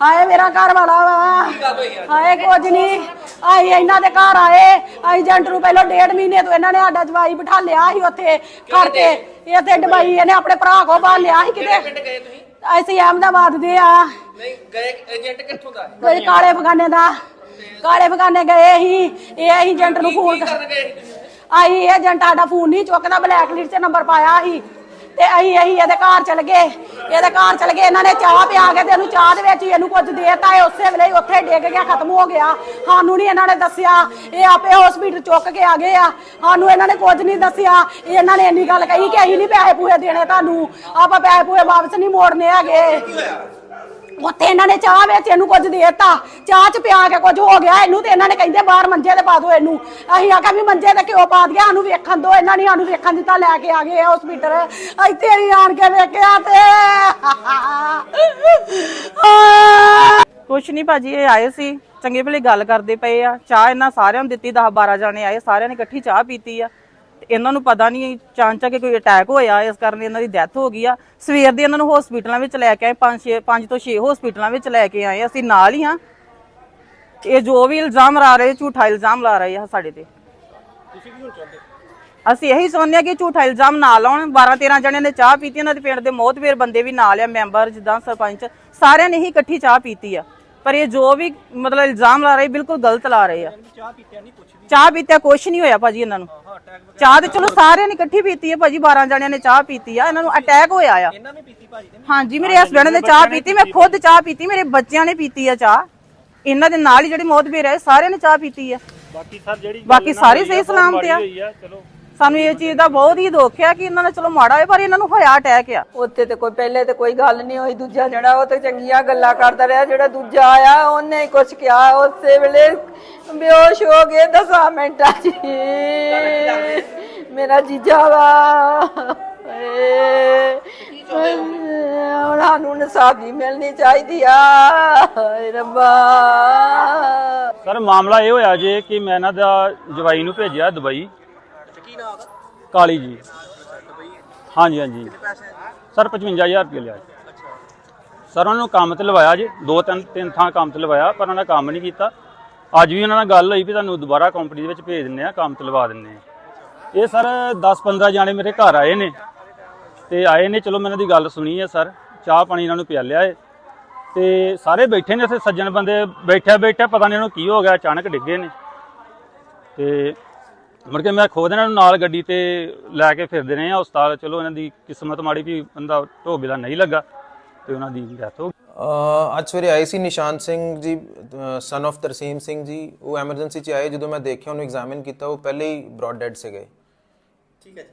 ਹਾਏ ਮੇਰਾ ਘਰ ਵਾਲਾ ਵਾ। ਹਾਏ ਕੁਝ ਨਹੀਂ ਆਈ ਇਹਨਾਂ ਦੇ ਘਰ ਆਏ। ਏਜੰਟ ਨੂੰ ਪਹਿਲਾਂ ਡੇਢ ਮਹੀਨੇ ਤੋਂ ਇਹਨਾਂ ਨੇ ਸਾਡਾ ਜਵਾਈ ਬਿਠਾ ਲਿਆ ਸੀ ਉੱਥੇ ਘਰ ਤੇ। ਇੱਥੇ ਡਬਾਈ ਇਹਨੇ ਆਪਣੇ ਭਰਾ ਕੋ ਬਾਹਰ ਲਿਆ ਸੀ ਕਿਤੇ। ਅਸੀਂ ਅਹਿਮਦਾਬਾਦ ਦੇ ਆ। ਨਹੀਂ ਗਏ ਏਜੰਟ ਕਿੱਥੋਂ ਦਾ? ਹੈ? ਕੋਈ ਕਾਲੇ ਬਗਾਨੇ ਦਾ। ਕਾਲੇ ਬਗਾਨੇ ਗਏ ਸੀ। ਇਹ ਏਜੰਟ ਨੂੰ ਫੋਨ ਕਰਨ ਗਏ? ਆਈ ਇਹ ਏਜੰਟ ਸਾਡਾ ਫੋਨ ਨਹੀਂ ਚੁੱਕਦਾ ਬਲੈਕ ਲਿਸਟ 'ਚ ਨੰਬਰ ਪਾਇਆ ਸੀ। ਤੇ ਅਸੀਂ ਅਸੀਂ ਇਹਦੇ ਘਰ ਚਲ ਗਏ। ਇਹਦੇ ਘਰ ਚਲ ਗਏ। ਇਹਨਾਂ ਨੇ ਚਾਹ ਪਿਆ ਕੇ ਤੇ ਇਹਨੂੰ ਚਾਹ ਦੇ ਵਿੱਚ ਹੀ ਇਹਨੂੰ ਕੁਝ ਦੇਤਾ ਇਹ ਉਸੇ ਵੇਲੇ ਹੀ ਉੱਥੇ ਡਿੱਗ ਗਿਆ, ਖਤਮ ਹੋ ਗਿਆ। ਸਾਨੂੰ ਨਹੀਂ ਇਹਨਾਂ ਨੇ ਦੱਸਿਆ। ਇਹ ਆਪੇ ਹਸਪੀਟਲ ਚੁੱਕ ਕੇ ਆ ਗਏ ਆ। ਸਾਨੂੰ ਇਹਨਾਂ ਨੇ ਕੁਝ ਨਹੀਂ ਦੱਸਿਆ। ਇਹਨਾਂ ਨੇ ਇੰਨੀ ਗੱਲ ਕਹੀ ਕਿ ਅਸੀਂ ਨਹੀਂ ਪੈਸੇ ਪੂਏ ਦੇਣੇ ਤੁਹਾਨੂੰ। ਆਪਾਂ ਪੈਸੇ ਪੂਏ ਵਾਪਸ ਨਹੀਂ ਮੋੜਨੇ ਹੈਗੇ। ਉੱਥੇ ਇਹਨਾਂ ਨੇ ਚਾਹ ਵਿੱਚ ਇਹਨੂੰ ਕੁਝ ਦੇਤਾ। ਚਾਹ ਚ ਪਿਆ ਕੇ ਕੁਝ ਹੋ ਗਿਆ, ਇਹਨੂੰ ਤੇ ਇਹਨਾਂ ਨੇ ਕਹਿੰਦੇ ਬਾਹਰ ਮੰਜੇ ਤੇ ਪਾ ਦਿਓ ਇਹਨੂੰ। ਅਸੀਂ ਆਖਿਆ ਵੀ ਮੰਜੇ ਤੇ ਕਿਉਂ ਪਾ ਦਿਆ, ਸਾਨੂੰ ਵੇਖਣ ਦਿਓ, ਇਹਨਾਂ ਨੇ ਸਾਨੂੰ ਵੇਖਣ ਦਿੱਤਾ, ਲੈ ਕੇ ਆ ਗਏ ਹਸਪੀਟਲ ਇੱਥੇ ਹੀ ਆਣ ਕੇ ਵੇਖਿਆ ਤੇ। ਕੁਛ ਨਹੀਂ ਭਾਜੀ, ਇਹ ਆਏ ਸੀ। ਚੰਗੇ ਭਲੇ ਗੱਲ ਕਰਦੇ ਪਏ ਆ। ਚਾਹ ਇਹਨਾਂ ਸਾਰਿਆਂ ਨੂੰ ਦਿੱਤੀ 10 12 ਜਾਣੇ ਆਏ, ਸਾਰਿਆਂ ਨੇ ਇਕੱਠੀ ਚਾਹ ਪੀਤੀ ਆ। ਇਹਨਾਂ ਨੂੰ ਪਤਾ ਨਹੀਂ ਚਾਂਚਾ ਕਿ ਕੋਈ ਅਟੈਕ ਹੋਇਆ ਇਸ ਕਾਰਨ ਇਹਨਾਂ ਦੀ ਡੈਥ ਹੋ ਗਈ ਆ। ਸਵੇਰ ਦੇ ਇਹਨਾਂ ਨੂੰ ਹਸਪੀਟਲਾਂ ਵਿੱਚ ਲੈ ਕੇ ਆਏ 5 6 5 ਤੋਂ 6 ਹਸਪੀਟਲਾਂ ਵਿੱਚ ਲੈ ਕੇ ਆਏ। ਅਸੀਂ ਨਾਲ ਹੀ ਹਾਂ। ਇਹ ਜੋ ਵੀ ਇਲਜ਼ਾਮ ਲਾ ਰਹੇ ਝੂਠਾ ਇਲਜ਼ਾਮ ਲਾ ਰਹੇ ਆ ਸਾਡੇ ਤੇ। ਅਸੀਂ ਇਹੀ ਚਾਹੁੰਦੇ ਕਿ ਝੂਠਾ ਇਲਜ਼ਾਮ ਨਾ ਲਾਉਣ। 12 13 ਜਣਿਆਂ ਨੇ ਚਾਹ ਪੀਤੀ ਇਹਨਾਂ ਦੇ ਪਿੰਡ ਦੇ ਮੋਹਤਵੇਰ ਬੰਦੇ ਵੀ ਨਾਲ ਆ ਮੈਂਬਰ ਜਿੱਦਾਂ ਸਰਪੰਚ ਸਾਰਿਆਂ ਨੇ ਹੀ ਇਕੱਠੀ ਚਾਹ ਪੀਤੀ ਆ। ਪਰ ਇਹ ਜੋ ਵੀ ਮਤਲਬ ਇਲਜ਼ਾਮ ਲਾ ਰਹੇ ਬਿਲਕੁਲ ਗਲਤ ਲਾ ਰਹੇ ਆ। ਚਾਹ ਪੀਤਿਆ ਕੁਛ ਨਹੀਂ ਹੋਇਆ ਭਾਜੀ ਇਹਨਾਂ ਨੂੰ। ਚਾਹ ਤੇ ਚਲੋ ਸਾਰਿਆਂ ਨੇ ਇਕੱਠੀ ਪੀਤੀ ਹੈ ਭਾਜੀ 12 ਜਣਿਆਂ ਨੇ ਚਾਹ ਪੀਤੀ ਆ। ਇਹਨਾਂ ਨੂੰ ਅਟੈਕ ਹੋਇਆ ਆ। ਹਾਂਜੀ ਮੇਰੇ ਹਸਬੰਡ ਨੇ ਚਾਹ ਪੀਤੀ ਮੈਂ ਖੁਦ ਚਾਹ ਪੀਤੀ ਮੇਰੇ ਬੱਚਿਆਂ ਨੇ ਪੀਤੀ ਆ ਚਾਹ। ਇਹਨਾਂ ਦੇ ਨਾਲ ਹੀ ਜਿਹੜੀ ਮੌਤਬੇਰ ਹੈ ਸਾਰਿਆਂ ਨੇ ਚਾਹ ਪੀਤੀ ਆ। ਬਾਕੀ ਸਰ ਜਿਹੜੀ ਬਾਕੀ ਸਾਰੇ ਸਹੀ ਸਲਾਮਤ ਆ। ਹੋਈ ਆ ਚਲੋ। ਸਾਨੂੰ ਇਹ ਚੀਜ਼ ਦਾ ਬਹੁਤ ਹੀ ਦੁੱਖ ਆ ਕਿ ਇਹਨਾਂ ਨੇ ਚਲੋ ਮਾੜਾ ਹੋਇਆ ਪਰ ਇਹਨਾਂ ਨੂੰ ਹੋਇਆ ਅਟੈਕ ਆ। ਉੱਥੇ ਤੇ ਕੋਈ ਪਹਿਲੇ ਤੇ ਕੋਈ ਗੱਲ ਨਹੀਂ ਹੋਈ ਦੂਜਾ ਜਿਹੜਾ ਉਹ ਤੇ ਚੰਗੀਆਂ ਗੱਲਾਂ ਕਰਦਾ ਰਿਹਾ ਜਿਹੜਾ ਦੂਜਾ ਆਇਆ ਉਹਨੇ ਹੀ ਕੁਝ ਕਿਹਾ ਉਸੇ ਵੇਲੇ ਬੇਹੋਸ਼ ਹੋ ਗਏ 10 ਮਿੰਟਾਂ 'ਚ ਹੀ। ਮੇਰਾ ਜੀਜਾ ਵਾ। ਹੁਣ ਸਾਨੂੰ ਇਨਸਾਫੀ ਮਿਲਣੀ ਚਾਹੀਦੀ ਆ। ਹਾਏ ਰੱਬਾ। ਸਰ ਮਾਮਲਾ ਇਹ ਹੋਇਆ ਜੇ ਕਿ ਮੈਂ ਇਹਨਾਂ ਦਾ ਜਵਾਈ ਨੂੰ ਭੇਜਿਆ ਦੁਬਈ ਕਾਲੀ ਜੀ। ਹਾਂਜੀ ਹਾਂਜੀ। ਸਰ 55000 ਰੁਪਏ ਲਿਆ ਜੀ। ਸਰ ਉਹਨਾਂ ਨੂੰ ਕੰਮ ਤੇ ਲਵਾਇਆ ਜੀ। ਦੋ ਤਿੰਨ ਤਿੰਨ ਥਾਂ ਕੰਮ ਤੇ ਲਵਾਇਆ ਪਰ ਉਹਨਾਂ ਨੇ ਕੰਮ ਨਹੀਂ ਕੀਤਾ। ਅੱਜ ਵੀ ਉਹਨਾਂ ਨਾਲ ਗੱਲ ਹੋਈ ਵੀ ਤੁਹਾਨੂੰ ਦੁਬਾਰਾ ਕੰਪਨੀ ਦੇ ਵਿੱਚ ਭੇਜ ਦਿੰਨੇ ਆ ਕੰਮ ਤੇ ਲਵਾ ਦਿੰਨੇ ਆ ਇਹ ਸਰ 10-15 ਜਾਣੇ ਮੇਰੇ ਘਰ ਆਏ ਨੇ। ਤੇ ਆਏ ਨੇ ਚਲੋ ਮੈਂ ਇਹਨਾਂ ਦੀ ਗੱਲ ਸੁਣੀ ਹੈ ਸਰ। ਚਾਹ ਪਾਣੀ ਇਹਨਾਂ ਨੂੰ ਪਿਆਲਿਆ ਏ। ਤੇ ਸਾਰੇ ਬੈਠੇ ਨੇ ਇੱਥੇ ਸੱਜਣ ਬੰਦੇ ਬੈਠਿਆ ਬੈਠਿਆ ਪਤਾ ਨਹੀਂ ਉਹਨੂੰ ਕੀ ਹੋ ਗਿਆ ਅਚਾਨਕ ਡਿੱਗੇ ਨੇ। ਤੇ ਮੁੜ ਕੇ ਮੈਂ ਖੁਦ ਇਹਨਾਂ ਨੂੰ ਨਾਲ ਗੱਡੀ ਤੇ ਲੈ ਕੇ ਫਿਰਦੇ ਰਹੇ ਆ ਉਸਤਾਦ ਚਲੋ ਇਹਨਾਂ ਦੀ ਕਿਸਮਤ ਮਾੜੀ ਵੀ ਬੰਦਾ ਢੋਬੇ ਦਾ ਨਹੀਂ ਲੱਗਾ ਤੇ ਉਹਨਾਂ ਦੀ ਡੈਥ ਹੋ ਗਈ। ਅੱਜ ਸਵੇਰੇ ਆਏ ਸੀ ਨਿਸ਼ਾਨ ਸਿੰਘ ਜੀ ਸਨ of ਤਰਸੀਮ ਸਿੰਘ ਜੀ। ਉਹ ਐਮਰਜੈਂਸੀ ਚ ਆਏ। ਜਦੋਂ ਮੈਂ ਦੇਖਿਆ ਉਹਨੂੰ ਐਗਜ਼ਾਮਿਨ ਕੀਤਾ ਉਹ ਪਹਿਲੇ ਹੀ ਬ੍ਰੌਡ ਡੈਡ ਸੀਗੇ। ਠੀਕ ਹੈ ਜੀ।